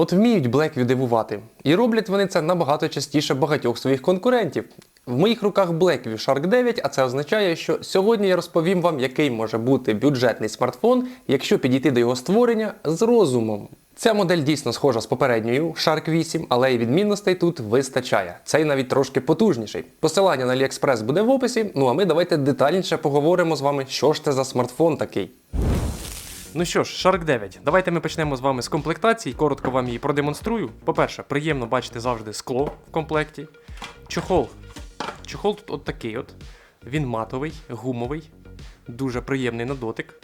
От вміють Blackview дивувати. І роблять вони це набагато частіше багатьох своїх конкурентів. В моїх руках Blackview Shark 9, а це означає, що сьогодні я розповім вам, який може бути бюджетний смартфон, якщо підійти до його створення з розумом. Ця модель дійсно схожа з попередньою Shark 8, але й відмінностей тут вистачає. Цей навіть трошки потужніший. Посилання на AliExpress буде в описі. Ну а ми давайте детальніше поговоримо з вами, що ж це за смартфон такий. Ну що ж, Shark 9. Давайте ми почнемо з вами з комплектації. Коротко вам її продемонструю. По-перше, приємно бачити завжди скло в комплекті. Чохол. Чохол тут от такий от. Він матовий, гумовий, дуже приємний на дотик.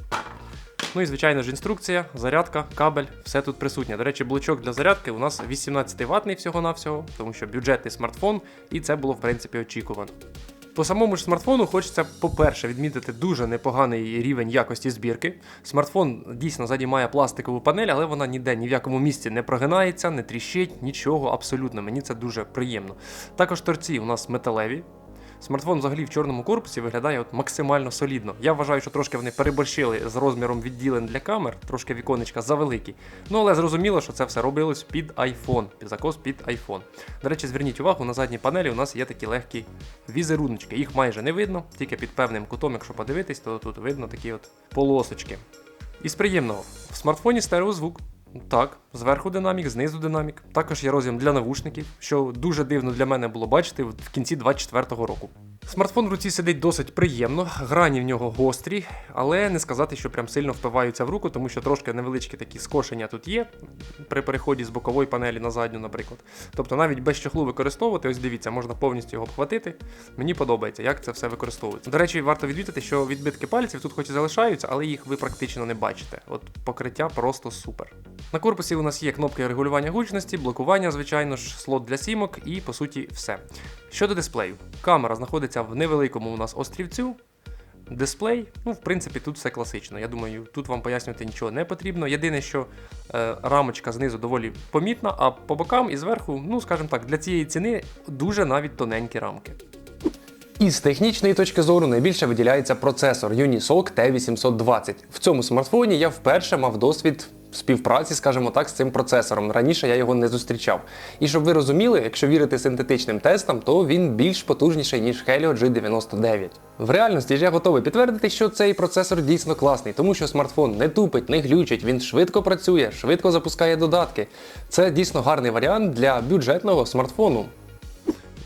Ну і звичайно ж інструкція, зарядка, кабель, все тут присутнє. До речі, блочок для зарядки у нас 18 ватний всього-навсього, тому що бюджетний смартфон, і це було в принципі очікувано. По самому ж смартфону хочеться, по-перше, відмітити дуже непоганий рівень якості збірки. Смартфон дійсно ззаді має пластикову панель, але вона ніде ні в якому місці не прогинається, не тріщить, нічого абсолютно. Мені це дуже приємно. Також торці у нас металеві. Смартфон взагалі в чорному корпусі виглядає от максимально солідно. Я вважаю, що трошки вони переборщили з розміром відділень для камер, трошки віконечка завеликі. Ну але зрозуміло, що це все робилось під iPhone, під закос під iPhone. До речі, зверніть увагу, на задній панелі у нас є такі легкі візеруночки. Їх майже не видно, тільки під певним кутом, якщо подивитись, то тут видно такі от полосочки. Із приємного, в смартфоні стереозвук. Так, зверху динамік, знизу динамік. Також є роз'єм для навушників, що дуже дивно для мене було бачити в кінці 24-го року. Смартфон в руці сидить досить приємно, грані в нього гострі, але не сказати, що прям сильно впиваються в руку, тому що трошки невеличкі такі скошення тут є при переході з бокової панелі на задню, наприклад. Тобто навіть без чохлу використовувати, ось дивіться, можна повністю його обхватити. Мені подобається, як це все використовується. До речі, варто відмітити, що відбитки пальців тут хоч і залишаються, але їх ви практично не бачите. От покриття просто супер. На корпусі у нас є кнопки регулювання гучності, блокування, звичайно ж, слот для сімок і по суті все. Щодо дисплею, камера знаходиться в невеликому у нас острівцю. Дисплей, ну, в принципі, тут все класично. Я думаю, тут вам пояснювати нічого не потрібно. Єдине, що е, рамочка знизу доволі помітна, а по бокам і зверху, ну, скажімо так, для цієї ціни дуже навіть тоненькі рамки. І з технічної точки зору найбільше виділяється процесор Unisoc T820. В цьому смартфоні я вперше мав досвід співпраці, скажімо так, з цим процесором. Раніше я його не зустрічав. І щоб ви розуміли, якщо вірити синтетичним тестам, то він більш потужніший, ніж Helio G99. В реальності ж я готовий підтвердити, що цей процесор дійсно класний, тому що смартфон не тупить, не глючить, він швидко працює, швидко запускає додатки. Це дійсно гарний варіант для бюджетного смартфону.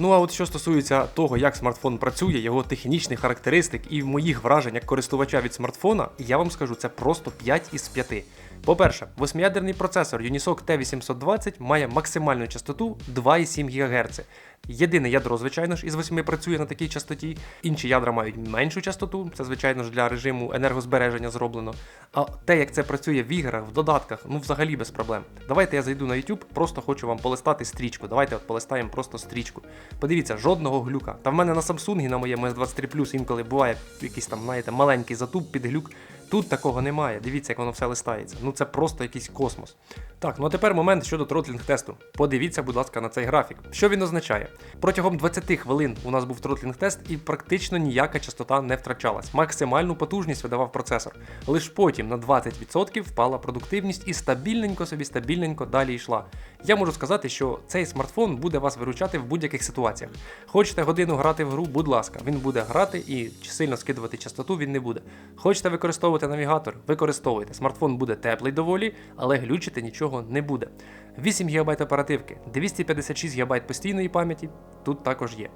Ну а от що стосується того, як смартфон працює, його технічних характеристик і моїх вражень як користувача від смартфона, я вам скажу, це просто 5 із 5. По-перше, восьмиядерний процесор Unisoc T820 має максимальну частоту 2,7 ГГц. Єдине ядро, звичайно ж, із восьми працює на такій частоті. Інші ядра мають меншу частоту, це, звичайно ж, для режиму енергозбереження зроблено. А те, як це працює в іграх, в додатках, ну взагалі без проблем. Давайте я зайду на YouTube, просто хочу вам полистати стрічку. Давайте от полистаємо просто стрічку. Подивіться, жодного глюка. Та в мене на Samsung на моєму S23 Plus інколи буває якийсь там, знаєте, маленький затуп під глюк. Тут такого немає. Дивіться, як воно все листається. Ну це просто якийсь космос. Так, ну а тепер момент щодо тротлінг тесту. Подивіться, будь ласка, на цей графік. Що він означає? Протягом 20 хвилин у нас був тротлінг тест, і практично ніяка частота не втрачалась. Максимальну потужність видавав процесор. Лиш потім на 20% впала продуктивність і стабільненько собі стабільненько далі йшла. Я можу сказати, що цей смартфон буде вас виручати в будь-яких ситуаціях. Хочете годину грати в гру, будь ласка, він буде грати і сильно скидувати частоту він не буде. Хочете використовувати навігатор, використовуйте. Смартфон буде теплий доволі, але глючити нічого не буде. 8 ГБ оперативки, 256 ГБ постійної пам'яті тут також є.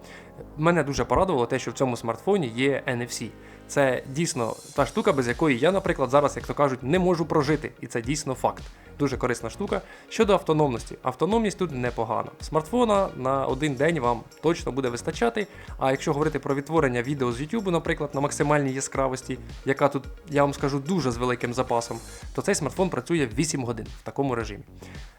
Мене дуже порадувало те, що в цьому смартфоні є NFC. Це дійсно та штука, без якої я, наприклад, зараз, як то кажуть, не можу прожити, і це дійсно факт. Дуже корисна штука. Щодо автономності, автономність тут непогана. Смартфона на один день вам точно буде вистачати. А якщо говорити про відтворення відео з YouTube, наприклад, на максимальній яскравості, яка тут, я вам скажу, дуже з великим запасом, то цей смартфон працює 8 годин в такому режимі.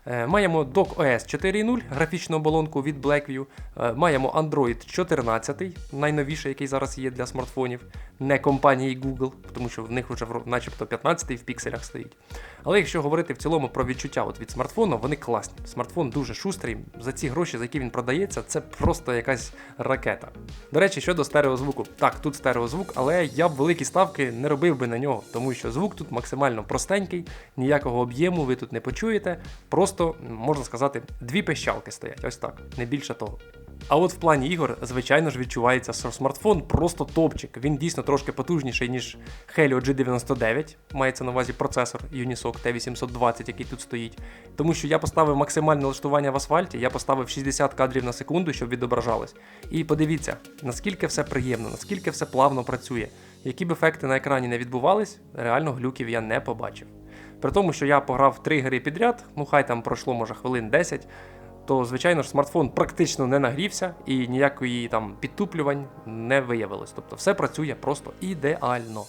Е, Маємо Dock OS 4.0, графічну оболонку від Blackview. Е, Маємо Android 14, найновіший, який зараз є для смартфонів, не компанії Google, тому що в них вже начебто 15 в пікселях стоїть. Але якщо говорити в цілому про відчуття от від смартфону, вони класні. Смартфон дуже шустрий. За ці гроші, за які він продається, це просто якась ракета. До речі, щодо стереозвуку. Так, тут стереозвук, але я б великі ставки не робив би на нього, тому що звук тут максимально простенький, ніякого об'єму ви тут не почуєте. Просто просто, можна сказати, дві пищалки стоять, ось так, не більше того. А от в плані ігор, звичайно ж, відчувається, що смартфон просто топчик. Він дійсно трошки потужніший, ніж Helio G99, мається на увазі процесор Unisoc T820, який тут стоїть. Тому що я поставив максимальне налаштування в асфальті, я поставив 60 кадрів на секунду, щоб відображалось. І подивіться, наскільки все приємно, наскільки все плавно працює. Які б ефекти на екрані не відбувались, реально глюків я не побачив. При тому, що я пограв три гри підряд, ну хай там пройшло може хвилин 10, то звичайно ж смартфон практично не нагрівся і ніякої там підтуплювань не виявилось. Тобто все працює просто ідеально.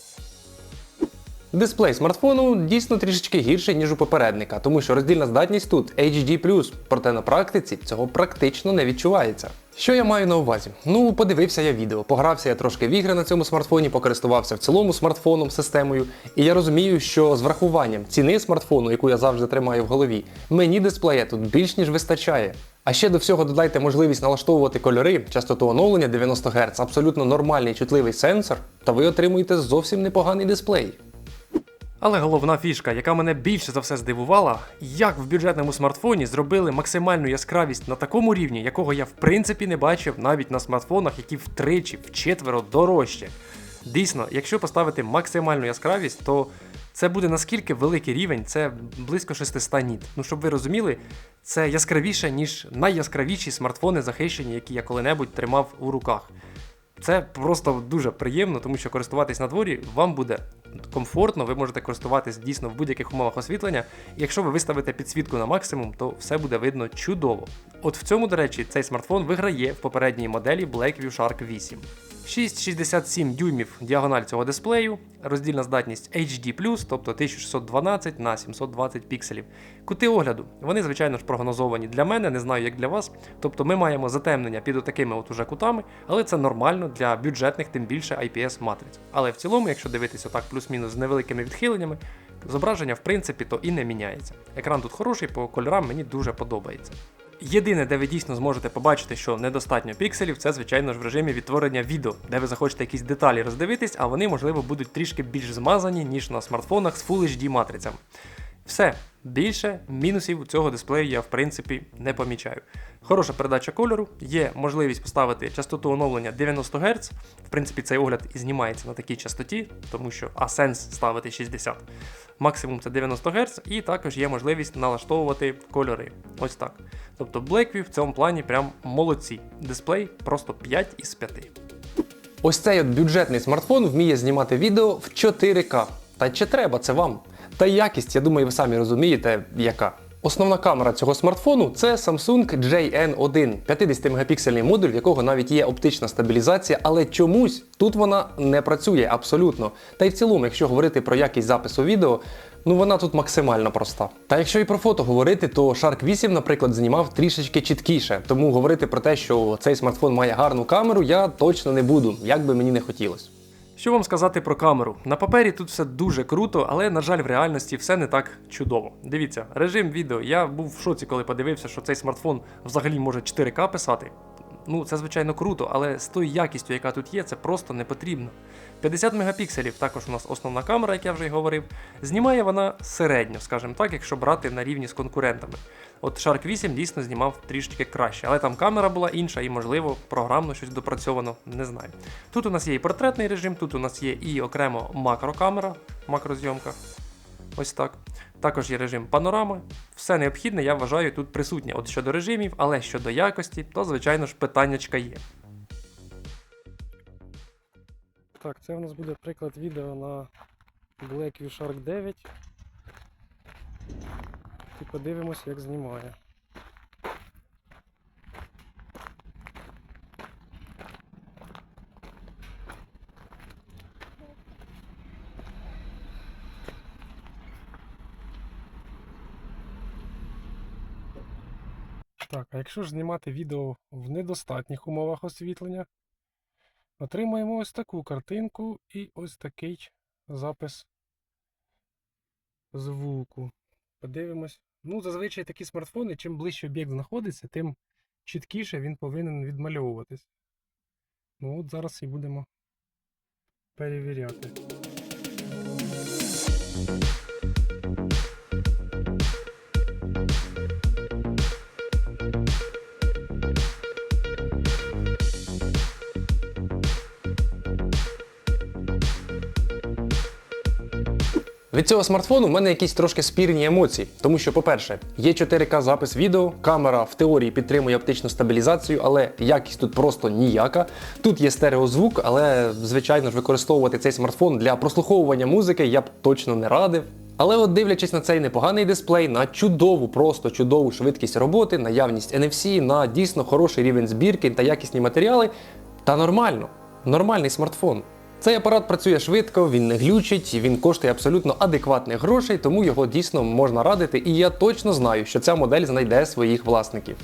Дисплей смартфону дійсно трішечки гірший, ніж у попередника, тому що роздільна здатність тут HD+, проте на практиці цього практично не відчувається. Що я маю на увазі? Ну, подивився я відео, погрався я трошки в ігри на цьому смартфоні, покористувався в цілому смартфоном, системою, і я розумію, що з врахуванням ціни смартфону, яку я завжди тримаю в голові, мені дисплея тут більш ніж вистачає. А ще до всього додайте можливість налаштовувати кольори, частоту оновлення 90 Гц, абсолютно нормальний чутливий сенсор, та ви отримуєте зовсім непоганий дисплей. Але головна фішка, яка мене більше за все здивувала, як в бюджетному смартфоні зробили максимальну яскравість на такому рівні, якого я в принципі не бачив навіть на смартфонах, які втричі, вчетверо дорожче. Дійсно, якщо поставити максимальну яскравість, то це буде наскільки великий рівень, це близько 600 ніт. Ну щоб ви розуміли, це яскравіше, ніж найяскравіші смартфони захищені, які я коли-небудь тримав у руках. Це просто дуже приємно, тому що користуватись на дворі вам буде комфортно, ви можете користуватись дійсно в будь-яких умовах освітлення. Якщо ви виставите підсвітку на максимум, то все буде видно чудово. От в цьому, до речі, цей смартфон виграє в попередній моделі Blackview Shark 8. 6,67 дюймів діагональ цього дисплею, роздільна здатність HD+, тобто 1612 на 720 пікселів. Кути огляду, вони, звичайно ж, прогнозовані для мене, не знаю, як для вас. Тобто ми маємо затемнення під отакими от уже кутами, але це нормально для бюджетних, тим більше IPS матриць. Але в цілому, якщо дивитися так плюс-мінус з невеликими відхиленнями, зображення в принципі то і не міняється. Екран тут хороший, по кольорам мені дуже подобається. Єдине, де ви дійсно зможете побачити, що недостатньо пікселів, це звичайно ж в режимі відтворення відео, де ви захочете якісь деталі роздивитись, а вони, можливо, будуть трішки більш змазані, ніж на смартфонах з Full HD матрицями. Все, більше мінусів у цього дисплею я в принципі не помічаю. Хороша передача кольору, є можливість поставити частоту оновлення 90 Гц. В принципі, цей огляд і знімається на такій частоті, тому що а сенс ставити 60. Максимум це 90 Гц, і також є можливість налаштовувати кольори. Ось так. Тобто Blackview в цьому плані прям молодці. Дисплей просто 5 із 5. Ось цей от бюджетний смартфон вміє знімати відео в 4К. Та чи треба це вам? Та якість, я думаю, ви самі розумієте, яка. Основна камера цього смартфону це Samsung JN1, 50-мегапіксельний модуль, в якого навіть є оптична стабілізація, але чомусь тут вона не працює абсолютно. Та й в цілому, якщо говорити про якість запису відео, ну вона тут максимально проста. Та якщо і про фото говорити, то Shark 8, наприклад, знімав трішечки чіткіше. Тому говорити про те, що цей смартфон має гарну камеру, я точно не буду, як би мені не хотілося. Що вам сказати про камеру? На папері тут все дуже круто, але, на жаль, в реальності все не так чудово. Дивіться, режим відео. Я був в шоці, коли подивився, що цей смартфон взагалі може 4К писати. Ну, це звичайно круто, але з тою якістю, яка тут є, це просто не потрібно. 50 мегапікселів також у нас основна камера, як я вже й говорив. Знімає вона середньо, скажімо так, якщо брати на рівні з конкурентами. От Shark 8 дійсно знімав трішки краще, але там камера була інша і, можливо, програмно щось допрацьовано, не знаю. Тут у нас є і портретний режим, тут у нас є і окремо макрокамера, макрозйомка. Ось так. Також є режим панорами. Все необхідне, я вважаю, тут присутнє. От щодо режимів, але щодо якості, то, звичайно ж, питаннячка є. Так, це у нас буде приклад відео на Blackview Shark 9. І подивимось, як знімає. Так, а якщо ж знімати відео в недостатніх умовах освітлення, Отримаємо ось таку картинку і ось такий запис звуку. Подивимось. Ну, зазвичай такі смартфони, чим ближче об'єкт знаходиться, тим чіткіше він повинен відмальовуватись. Ну от зараз і будемо перевіряти. Від цього смартфону в мене якісь трошки спірні емоції, тому що, по-перше, є 4К запис відео, камера в теорії підтримує оптичну стабілізацію, але якість тут просто ніяка. Тут є стереозвук, але звичайно ж використовувати цей смартфон для прослуховування музики я б точно не радив. Але от дивлячись на цей непоганий дисплей, на чудову, просто чудову швидкість роботи, наявність NFC, на дійсно хороший рівень збірки та якісні матеріали, та нормально, нормальний смартфон. Цей апарат працює швидко, він не глючить, він коштує абсолютно адекватних грошей, тому його дійсно можна радити, і я точно знаю, що ця модель знайде своїх власників.